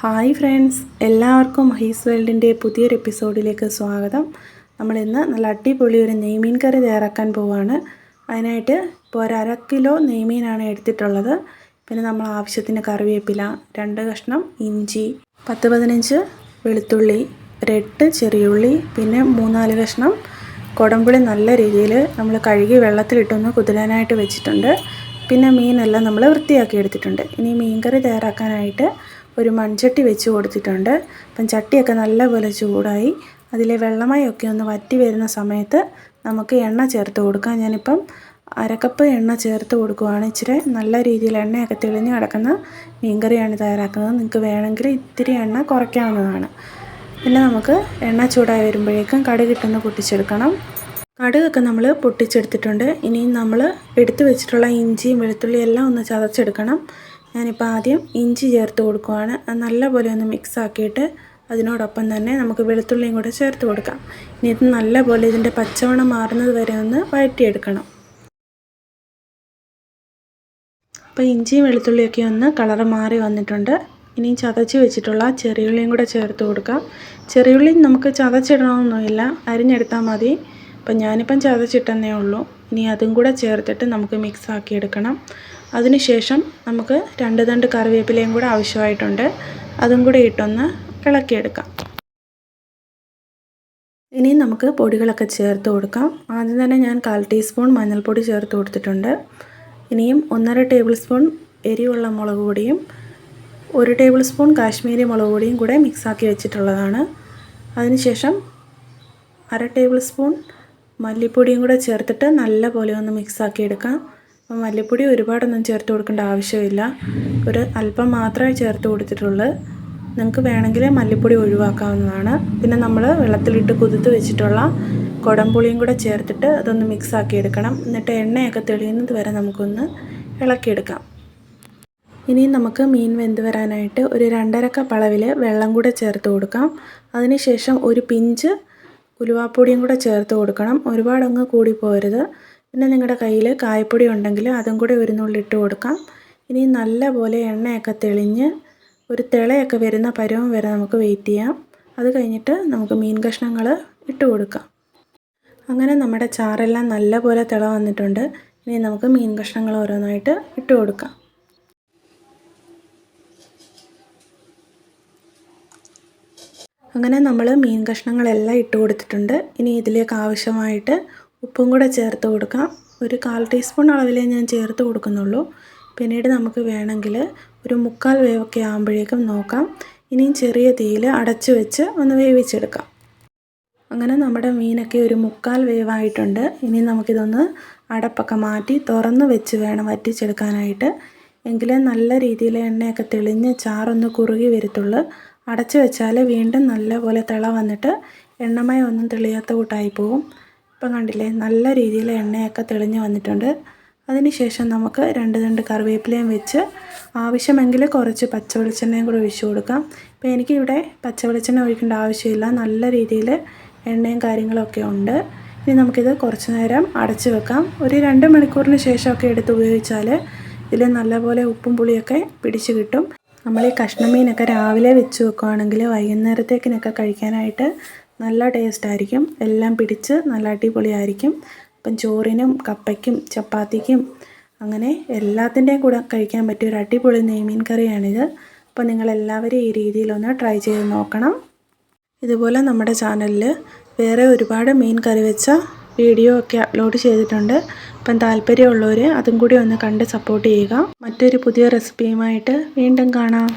Hi friends എല്ലാവർക്കും ഹീസ് വേൾഡിന്റെ പുതിയൊരു എപ്പിസോഡിലേക്ക് സ്വാഗതം. നമ്മളിന്ന് നല്ല അടിപൊളി ഒരു നെയ്മീൻ കറി തയ്യാറാക്കാൻ പോവുകയാണ് അതിനായിട്ട് ഇപ്പോൾ ഒരു അര കിലോ നെയ്മീനാണ് എടുത്തിട്ടുള്ളത്. പിന്നെ നമ്മൾ ആവശ്യത്തിന് കറിവേപ്പില രണ്ട് കഷ്ണം ഇഞ്ചി പത്ത് പതിനഞ്ച് വെളുത്തുള്ളി ഒരെട്ട് ചെറിയുള്ളി പിന്നെ മൂന്നാൽ കഷ്ണം കൊടമ്പുളി നല്ല രീതിയിൽ നമ്മൾ കഴുകി വെള്ളത്തിലിട്ടൊന്ന് കുതിരാനായിട്ട് വെച്ചിട്ടുണ്ട്. പിന്നെ മീനെല്ലാം നമ്മൾ വൃത്തിയാക്കി എടുത്തിട്ടുണ്ട്. ഇനി മീൻ കറി തയ്യാറാക്കാനായിട്ട് ഒരു മൺചട്ടി വെച്ച് കൊടുത്തിട്ടുണ്ട്. അപ്പം ചട്ടിയൊക്കെ നല്ലപോലെ ചൂടായി. അതിലെ വെള്ളമയൊക്കെ ഒന്ന് വറ്റി വരുന്ന സമയത്ത് നമുക്ക് എണ്ണ ചേർത്ത് കൊടുക്കാം. ഞാനിപ്പം അരക്കപ്പ് എണ്ണ ചേർത്ത് കൊടുക്കുവാണ് ഇച്ചിരി. നല്ല രീതിയിൽ എണ്ണയൊക്കെ തെളിഞ്ഞ് കിടക്കുന്ന മീൻകറിയാണ് തയ്യാറാക്കുന്നത്. നിങ്ങൾക്ക് വേണമെങ്കിൽ ഇത്തിരി എണ്ണ കുറയ്ക്കാവുന്നതാണ്. പിന്നെ നമുക്ക് എണ്ണ ചൂടായി വരുമ്പോഴേക്കും കടുകിട്ടൊന്ന് പൊട്ടിച്ചെടുക്കണം. കടുകൊക്കെ നമ്മൾ പൊട്ടിച്ചെടുത്തിട്ടുണ്ട്. ഇനി നമ്മൾ എടുത്തു വെച്ചിട്ടുള്ള ഇഞ്ചിയും വെളുത്തുള്ളിയും എല്ലാം ഒന്ന് ചതച്ചെടുക്കണം. ഞാനിപ്പോൾ ആദ്യം ഇഞ്ചി ചേർത്ത് കൊടുക്കുവാണ്. നല്ലപോലെ ഒന്ന് മിക്സ് ആക്കിയിട്ട് അതിനോടൊപ്പം തന്നെ നമുക്ക് വെളുത്തുള്ളിയും കൂടെ ചേർത്ത് കൊടുക്കാം. ഇനി ഇത് നല്ലപോലെ ഇതിന്റെ പച്ചവണം മാറുന്നത് വരെ ഒന്ന് വഴറ്റിയെടുക്കണം. അപ്പോൾ ഇഞ്ചിയും വെളുത്തുള്ളിയൊക്കെ ഒന്ന് കളറ് മാറി വന്നിട്ടുണ്ട്. ഇനി ചതച്ച് വെച്ചിട്ടുള്ള ചെറിയുള്ളിയും കൂടെ ചേർത്ത് കൊടുക്കാം. ചെറിയുള്ളി നമുക്ക് ചതച്ചിടണമെന്നൊന്നുമില്ല അരിഞ്ഞെടുത്താൽ മതി. അപ്പം ഞാനിപ്പം ചതച്ചിട്ടെന്നേ ഉള്ളൂ. ഇനി അതും കൂടെ ചേർത്തിട്ട് നമുക്ക് മിക്സ് ആക്കി എടുക്കണം അതിനുശേഷം നമുക്ക് രണ്ട് തണ്ട് കറിവേപ്പിലയും കൂടെ ആവശ്യമായിട്ടുണ്ട്. അതും കൂടെ ഇട്ടൊന്ന് ഇളക്കിയെടുക്കാം. ഇനി നമുക്ക് പൊടികളൊക്കെ ചേർത്ത് കൊടുക്കാം. ആദ്യം തന്നെ ഞാൻ കാൽ ടീസ്പൂൺ മഞ്ഞൾപ്പൊടി ചേർത്ത് കൊടുത്തിട്ടുണ്ട്. ഇനിയും ഒന്നര ടേബിൾ സ്പൂൺ എരിവുള്ള മുളക് പൊടിയും ഒരു ടേബിൾ സ്പൂൺ കാശ്മീരി മുളക് പൊടിയും കൂടെ മിക്സാക്കി വെച്ചിട്ടുള്ളതാണ്. അതിനുശേഷം അര ടേബിൾ സ്പൂൺ മല്ലിപ്പൊടിയും കൂടെ ചേർത്തിട്ട് നല്ല പോലെ ഒന്ന് മിക്സാക്കി എടുക്കാം അപ്പം മല്ലിപ്പൊടി ഒരുപാടൊന്നും ചേർത്ത് കൊടുക്കേണ്ട ആവശ്യമില്ല. ഒരു അല്പം മാത്രമേ ചേർത്ത് കൊടുത്തിട്ടുള്ളൂ. നിങ്ങൾക്ക് വേണമെങ്കിൽ മല്ലിപ്പൊടി ഒഴിവാക്കാവുന്നതാണ്. പിന്നെ നമ്മൾ വെള്ളത്തിലിട്ട് കുതിർത്ത് വെച്ചിട്ടുള്ള കുടംപുളിയും കൂടെ ചേർത്തിട്ട് അതൊന്ന് മിക്സ് എടുക്കണം. എന്നിട്ട് എണ്ണയൊക്കെ തെളിയുന്നത് വരെ നമുക്കൊന്ന് ഇളക്കിയെടുക്കാം. ഇനി നമുക്ക് മീൻ വെന്ത് വരാനായിട്ട് ഒരു രണ്ടര കപ്പ് അളവിൽ വെള്ളം കൂടെ ചേർത്ത് കൊടുക്കാം. അതിനുശേഷം ഒരു പിഞ്ച് ഉലുവാപ്പൊടിയും കൂടെ ചേർത്ത് കൊടുക്കണം. ഒരുപാടങ്ങ് കൂടി പോരുത് പിന്നെ നിങ്ങളുടെ കയ്യിൽ കായപ്പൊടി ഉണ്ടെങ്കിൽ അതും കൂടെ ഒരു നുള്ളിട്ട് കൊടുക്കാം. ഇനി നല്ലപോലെ എണ്ണയൊക്കെ തെളിഞ്ഞ് ഒരു തിളയൊക്കെ വരുന്ന പരുവം വരെ നമുക്ക് വെയിറ്റ് ചെയ്യാം. അത് കഴിഞ്ഞിട്ട് നമുക്ക് മീൻ കഷ്ണങ്ങൾ ഇട്ട് കൊടുക്കാം. അങ്ങനെ നമ്മുടെ ചാറെല്ലാം നല്ലപോലെ തിള വന്നിട്ടുണ്ട്. ഇനി നമുക്ക് മീൻ കഷ്ണങ്ങൾ ഓരോന്നായിട്ട് ഇട്ട് കൊടുക്കാം. അങ്ങനെ നമ്മൾ മീൻ കഷ്ണങ്ങളെല്ലാം ഇട്ട് കൊടുത്തിട്ടുണ്ട്. ഇനി ഇതിലേക്ക് ആവശ്യമായിട്ട് ഉപ്പും കൂടെ ചേർത്ത് കൊടുക്കാം. ഒരു കാൽ ടീസ്പൂൺ അളവിലേ ഞാൻ ചേർത്ത് കൊടുക്കുന്നുള്ളൂ. പിന്നീട് നമുക്ക് വേണമെങ്കിൽ ഒരു മുക്കാൽ വേവൊക്കെ ആകുമ്പോഴേക്കും നോക്കാം. ഇനിയും ചെറിയ തീയിൽ അടച്ചു വെച്ച് ഒന്ന് വേവിച്ചെടുക്കാം. അങ്ങനെ നമ്മുടെ മീനൊക്കെ ഒരു മുക്കാൽ വേവായിട്ടുണ്ട്. ഇനി നമുക്കിതൊന്ന് അടപ്പൊക്കെ മാറ്റി തുറന്ന് വെച്ച് വേണം വറ്റിച്ചെടുക്കാനായിട്ട്. എങ്കിലേ നല്ല രീതിയിൽ എണ്ണയൊക്കെ തെളിഞ്ഞ് ചാറൊന്ന് കുറുകി വരത്തുള്ളൂ. അടച്ചു വെച്ചാൽ വീണ്ടും നല്ലപോലെ തിള വന്നിട്ട് എണ്ണമയം ഒന്നും തെളിയാത്ത കൂട്ടായി പോവും. ഇപ്പം കണ്ടില്ലേ നല്ല രീതിയിൽ എണ്ണയൊക്കെ തെളിഞ്ഞ് വന്നിട്ടുണ്ട്. അതിനുശേഷം നമുക്ക് രണ്ട് രണ്ട് കറിവേപ്പിലയും വെച്ച് ആവശ്യമെങ്കിൽ കുറച്ച് പച്ച വെളിച്ചെണ്ണയും കൂടെ ഒഴിച്ചു കൊടുക്കാം. ഇപ്പോൾ എനിക്കിവിടെ പച്ച വെളിച്ചെണ്ണ ഒഴിക്കേണ്ട ആവശ്യമില്ല. നല്ല രീതിയിൽ എണ്ണയും കാര്യങ്ങളൊക്കെ ഉണ്ട്. ഇനി നമുക്കിത് കുറച്ച് നേരം അടച്ച് വെക്കാം. ഒരു രണ്ട് മണിക്കൂറിന് ശേഷമൊക്കെ എടുത്ത് ഉപയോഗിച്ചാൽ ഇതിൽ നല്ലപോലെ ഉപ്പും പുളിയൊക്കെ പിടിച്ച് കിട്ടും. നമ്മൾ ഈ കഷ്ണമീനൊക്കെ രാവിലെ വെച്ച് വെക്കുകയാണെങ്കിൽ വൈകുന്നേരത്തേക്കിനൊക്കെ കഴിക്കാനായിട്ട് നല്ല ടേസ്റ്റ് ആയിരിക്കും. എല്ലാം പിടിച്ച് നല്ല അടിപൊളിയായിരിക്കും. അപ്പം ചോറിനും കപ്പയ്ക്കും ചപ്പാത്തിക്കും അങ്ങനെ എല്ലാത്തിന്റെയും കൂടെ കഴിക്കാൻ പറ്റിയ ഒരു അടിപൊളി നെയ്മീൻ കറിയാണിത്. അപ്പോൾ നിങ്ങളെല്ലാവരും ഈ രീതിയിലൊന്ന് ട്രൈ ചെയ്ത് നോക്കണം. ഇതുപോലെ നമ്മുടെ ചാനലിൽ വേറെ ഒരുപാട് മീൻ കറി വെച്ച വീഡിയോ ഒക്കെ അപ്ലോഡ് ചെയ്തിട്ടുണ്ട്. അപ്പം താല്പര്യമുള്ളവർ അതും കൂടി ഒന്ന് കണ്ട് സപ്പോർട്ട് ചെയ്യുക. മറ്റൊരു പുതിയ റെസിപ്പിയുമായിട്ട് വീണ്ടും കാണാം.